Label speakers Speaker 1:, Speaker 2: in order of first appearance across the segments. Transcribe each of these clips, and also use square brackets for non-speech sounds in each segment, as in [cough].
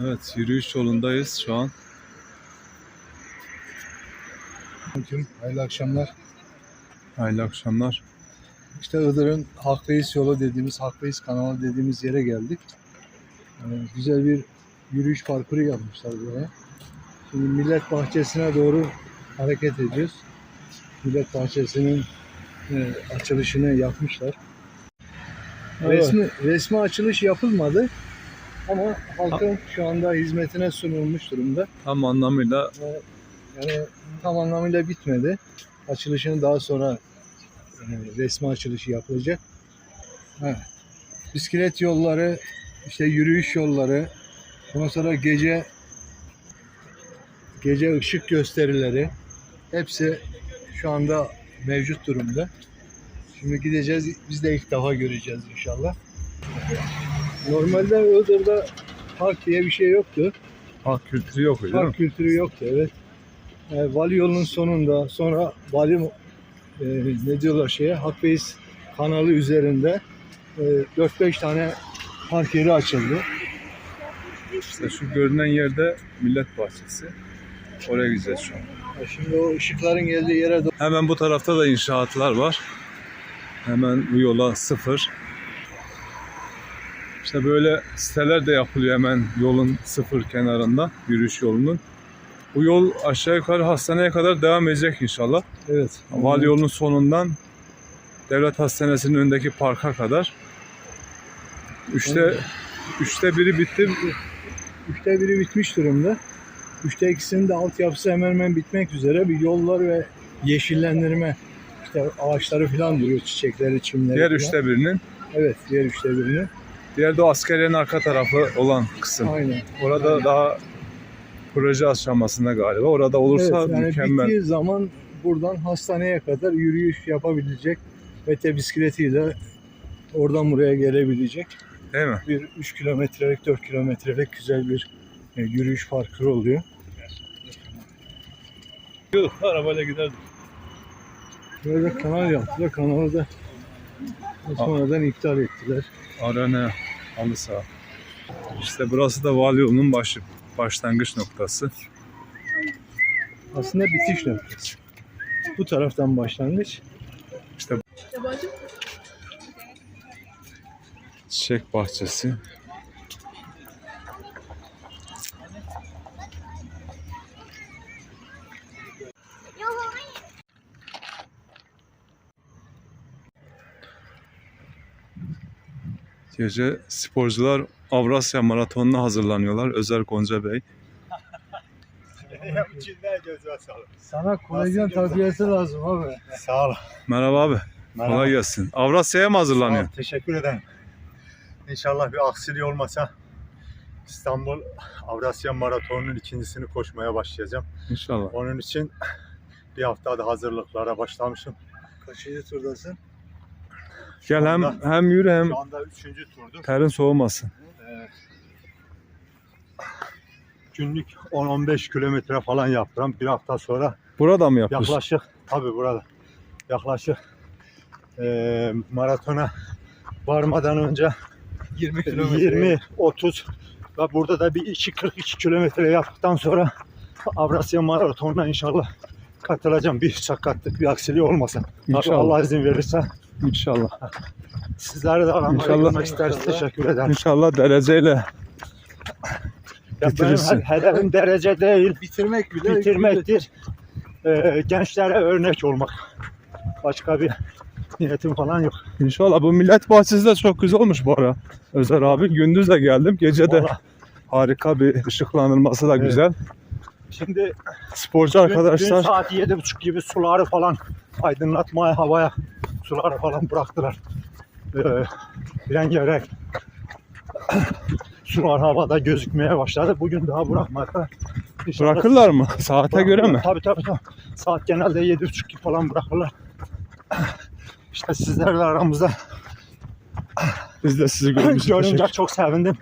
Speaker 1: Evet, yürüyüş yolundayız şu an.
Speaker 2: Aleyküm, hayırlı akşamlar.
Speaker 1: Hayırlı akşamlar.
Speaker 2: İşte Iğdır'ın Hakbeyiz yolu dediğimiz, Hakbeyiz kanalı dediğimiz yere geldik. Ee, güzel bir yürüyüş parkuru yapmışlar buraya. Şimdi Millet Bahçesi'ne doğru hareket ediyoruz. Millet Bahçesi'nin e, açılışını yapmışlar. Resmi, resmi açılış yapılmadı ama halkın şu anda hizmetine sunulmuş durumda.
Speaker 1: Tam anlamıyla
Speaker 2: yani tam anlamıyla bitmedi. Açılışını daha sonra e, resmi açılışı yapılacak. Ha. Bisiklet yolları, işte yürüyüş yolları, ondan sonra gece gece ışık gösterileri hepsi şu anda mevcut durumda. Şimdi gideceğiz. Biz de ilk defa göreceğiz inşallah. Normalde Iğdır'da park diye bir şey yoktu.
Speaker 1: halk kültürü yok öyle?
Speaker 2: Park kültürü yoktu evet. E, vali yolunun sonunda sonra vali e, ne diyorlar şeye Hakbeyiz kanalı üzerinde e, 4-5 tane park yeri açıldı.
Speaker 1: İşte şu görünen yerde Millet Bahçesi. Oraya gideceğiz şu an.
Speaker 2: E, şimdi o ışıkların geldiği yere doğru
Speaker 1: Hemen bu tarafta da inşaatlar var. Hemen bu yola sıfır. İşte böyle siteler de yapılıyor hemen yolun sıfır kenarında, yürüyüş yolunun. Bu yol aşağı yukarı hastaneye kadar devam edecek inşallah.
Speaker 2: evet.
Speaker 1: Vali yolunun sonundan devlet hastanesinin önündeki parka kadar. Üçte, üçte biri bitti.
Speaker 2: Üçte biri bitmiş durumda. Üçte ikisinin de altyapısı hemen hemen bitmek üzere. Bir yollar ve yeşillendirme işte ağaçları falan duruyor, çiçekleri, çimleri
Speaker 1: Diğer
Speaker 2: falan.
Speaker 1: üçte birinin.
Speaker 2: Evet, diğer üçte birini.
Speaker 1: Diğer de o askeriyenin arka tarafı olan kısım.
Speaker 2: Aynen.
Speaker 1: Orada daha proje aşamasında galiba. Orada olursa
Speaker 2: Evet, yani
Speaker 1: mükemmel.
Speaker 2: bittiği zaman buradan hastaneye kadar yürüyüş yapabilecek ve bisikletiyle oradan buraya gelebilecek.
Speaker 1: Değil mi?
Speaker 2: Bir 3 kilometrelik 4 kilometrelik güzel bir e, yürüyüş parkuru oluyor.
Speaker 1: Yok, arabayla giderdik.
Speaker 2: Böyle kanal yaptılar. Kanalı da sonradan iptal ettiler.
Speaker 1: Arana halı saha. İşte burası da vali yolunun başı, başlangıç noktası.
Speaker 2: Aslında bitiş noktası. Bu taraftan başlangıç.
Speaker 1: Çiçek bahçesi. Gece sporcular Avrasya Maratonu'na hazırlanıyorlar. Özer Gonca Bey.
Speaker 2: Sana kolajen takviyesi lazım abi.
Speaker 3: Sağ ol.
Speaker 1: Merhaba abi.
Speaker 3: Merhaba.
Speaker 1: Kolay gelsin. Avrasya'ya mı hazırlanıyor?
Speaker 3: Sağ ol, Teşekkür ederim. İnşallah bir aksiliği olmasa İstanbul Avrasya Maratonu'nun ikincisini koşmaya başlayacağım.
Speaker 1: İnşallah.
Speaker 3: Onun için bir haftada hazırlıklara başlamışım.
Speaker 2: Kaçıncı turdasın?
Speaker 1: Gel hem hem yürü hem
Speaker 3: Şu anda üçüncü turdur.
Speaker 1: terin soğumasın.
Speaker 3: Ee, günlük 10-15 kilometre falan yaptım. Bir hafta sonra
Speaker 1: Burada mı yapıyorsun?
Speaker 3: yaklaşık tabii burada yaklaşık eee, maratona varmadan önce
Speaker 2: 20
Speaker 3: 20 30 ve burada da bir 2 42 kilometre yaptıktan sonra Avrasya Maratonu'na inşallah katılacağım. Bir sakatlık, bir aksiliği olmasa. Tabii
Speaker 1: İnşallah.
Speaker 3: Allah izin verirse
Speaker 1: İnşallah.
Speaker 3: sizlere de aramaya
Speaker 1: İnşallah.
Speaker 3: isteriz. Teşekkür ederim.
Speaker 1: İnşallah dereceyle
Speaker 3: Ya benim
Speaker 1: bitirirsin.
Speaker 3: he- hedefim derece değil,
Speaker 2: Bitirmek bile
Speaker 3: bitirmektir. Ee, gençlere örnek olmak. Başka bir niyetim falan yok.
Speaker 1: İnşallah bu millet bahçesi de çok güzel olmuş bu ara. Özer abi gündüz de geldim. Gece de
Speaker 3: Vallahi
Speaker 1: harika bir ışıklandırması da
Speaker 3: Evet. Şimdi
Speaker 1: Sporcu
Speaker 3: dün, dün
Speaker 1: arkadaşlar
Speaker 3: saat yedi buçuk gibi suları falan aydınlatmaya havaya suları falan bıraktılar. Ee, rengarenk sular havada gözükmeye başladı. Bugün daha bırakmadı. İnşallah-
Speaker 1: bırakırlar mı? Saate göre mi?
Speaker 3: Tabii tabii. tabii. Saat genelde yedi buçuk gibi falan bırakırlar. İşte sizlerle aramızda
Speaker 1: Biz de sizi görmüşüz.
Speaker 3: görünce çok sevindim.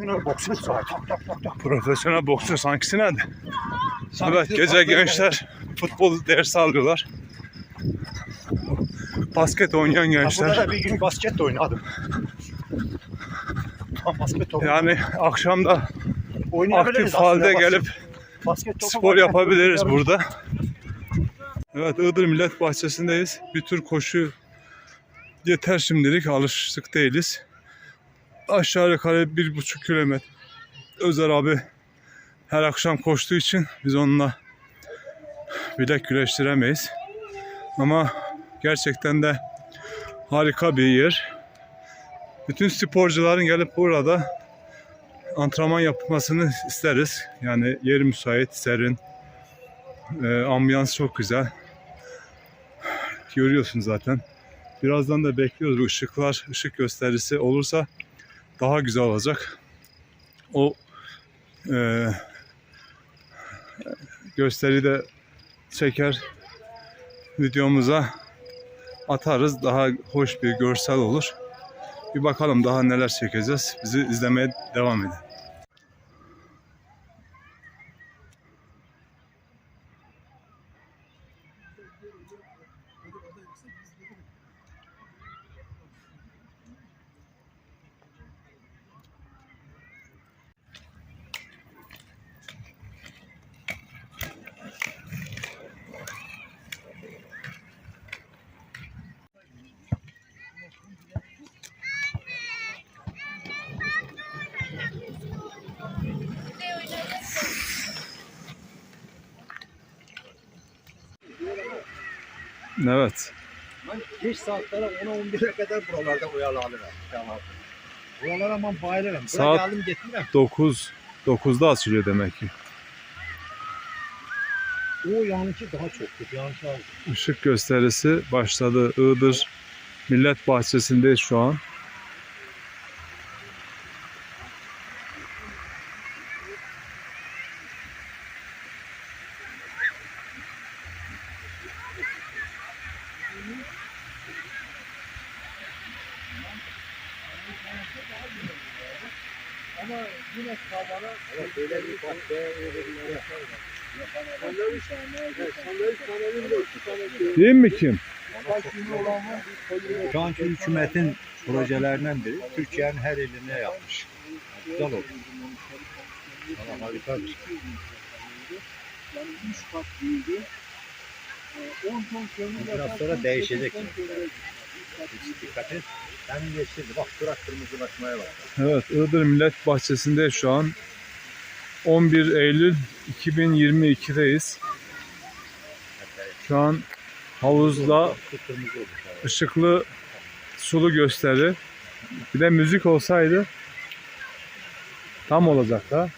Speaker 3: Şuna boksör saat. Tak tak tak tak.
Speaker 1: Profesyonel boksör sankisi nerede? Evet gece gençler futbol dersi alıyorlar. Basket oynayan
Speaker 3: Ya
Speaker 1: gençler.
Speaker 3: Burada da bir gün basket de oynadım.
Speaker 4: basket topu.
Speaker 1: Yani akşam da
Speaker 4: Oynayabiliriz
Speaker 1: aktif halde gelip
Speaker 4: basket
Speaker 1: spor yapabiliriz burada. Evet Iğdır Millet Bahçesi'ndeyiz. Bir tür koşu yeter şimdilik alıştık değiliz. Aşağı yukarı bir buçuk kilometre. Özer abi her akşam koştuğu için biz onunla bilek güreştiremeyiz. Ama gerçekten de harika bir yer. Bütün sporcuların gelip burada antrenman yapmasını isteriz. Yani yeri müsait, serin. Ee, ambiyans çok güzel. Görüyorsun zaten. Birazdan da bekliyoruz. Bu ışıklar, ışık gösterisi olursa daha güzel olacak. O e, gösteri de çeker videomuza atarız. Daha hoş bir görsel olur. Bir bakalım daha neler çekeceğiz. Bizi izlemeye devam edin. Evet.
Speaker 4: Geç saatlere 10'a 11'e kadar buralarda oyalanırım. Tamam. Buralara aman bayılırım. Buraya
Speaker 1: Saat-
Speaker 4: geldim getirmem.
Speaker 1: 9 9'da açılıyor demek ki.
Speaker 4: O yanınki daha çoktur. Yanınki az.
Speaker 1: Işık gösterisi başladı. Iğdır Millet Bahçesi'ndeyiz şu an.
Speaker 4: Evet, böyle bir bahçe, öyle bir yer.
Speaker 1: Değil mi kim?
Speaker 4: Şu anki hükümetin projelerinden biri Türkiye'nin her eline yapmış. Güzel oldu. Valla harika bir şey. Biraz sonra değişecek. Hiç dikkat et. Sen geçti. Bak durak kırmızılaşmaya bak.
Speaker 1: Evet, Iğdır Millet Bahçesi'nde şu an 11 Eylül 2022'deyiz. Şu an havuzda ışıklı sulu gösteri. Bir de müzik olsaydı tam olacak ha.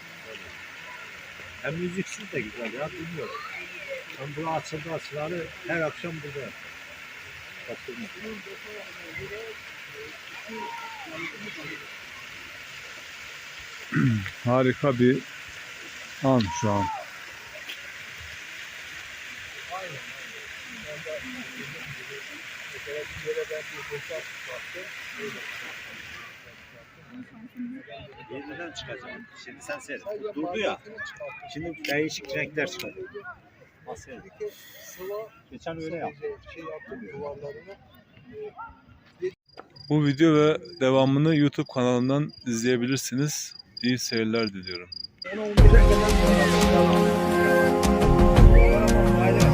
Speaker 4: Hem müziksiz de güzel ya bilmiyorum. Ben bu açıldı açılalı her akşam burada. Kaçırma. [clears throat]
Speaker 1: Harika bir an şu an.
Speaker 4: Yeniden çıkacağım. Şimdi sen seyret. Durdu ya. Şimdi değişik renkler çıkacak. Geçen öyle yaptım.
Speaker 1: Bu video ve devamını YouTube kanalından izleyebilirsiniz. İyi seyirler diliyorum.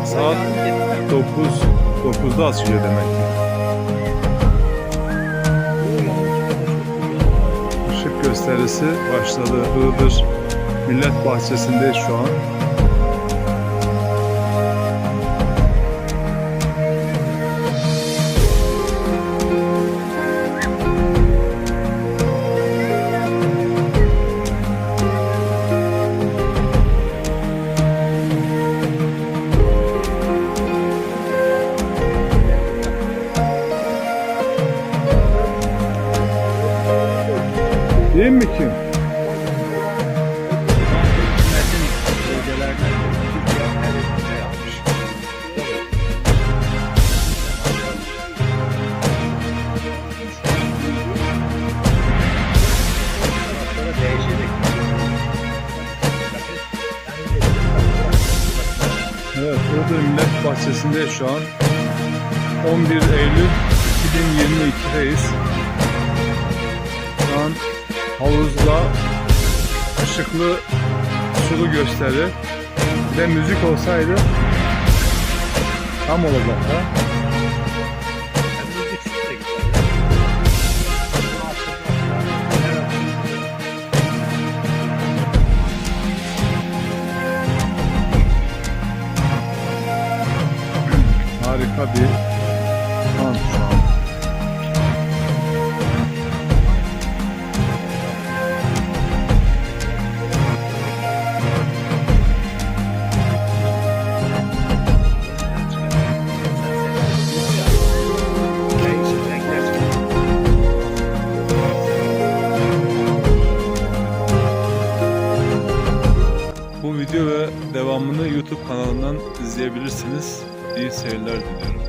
Speaker 1: Saat 9 9'da açılıyor demek ki. Işık gösterisi başladı. Iğdır Millet Bahçesi'ndeyiz şu an.
Speaker 4: Değişecek.
Speaker 1: Evet, Iğdır Millet Bahçesi'nde şu an 11 Eylül 2022'deyiz. Havuzla ışıklı sulu gösteri ve müzik olsaydı tam olacaktı. Harika bir an YouTube kanalından izleyebilirsiniz. İyi seyirler diliyorum.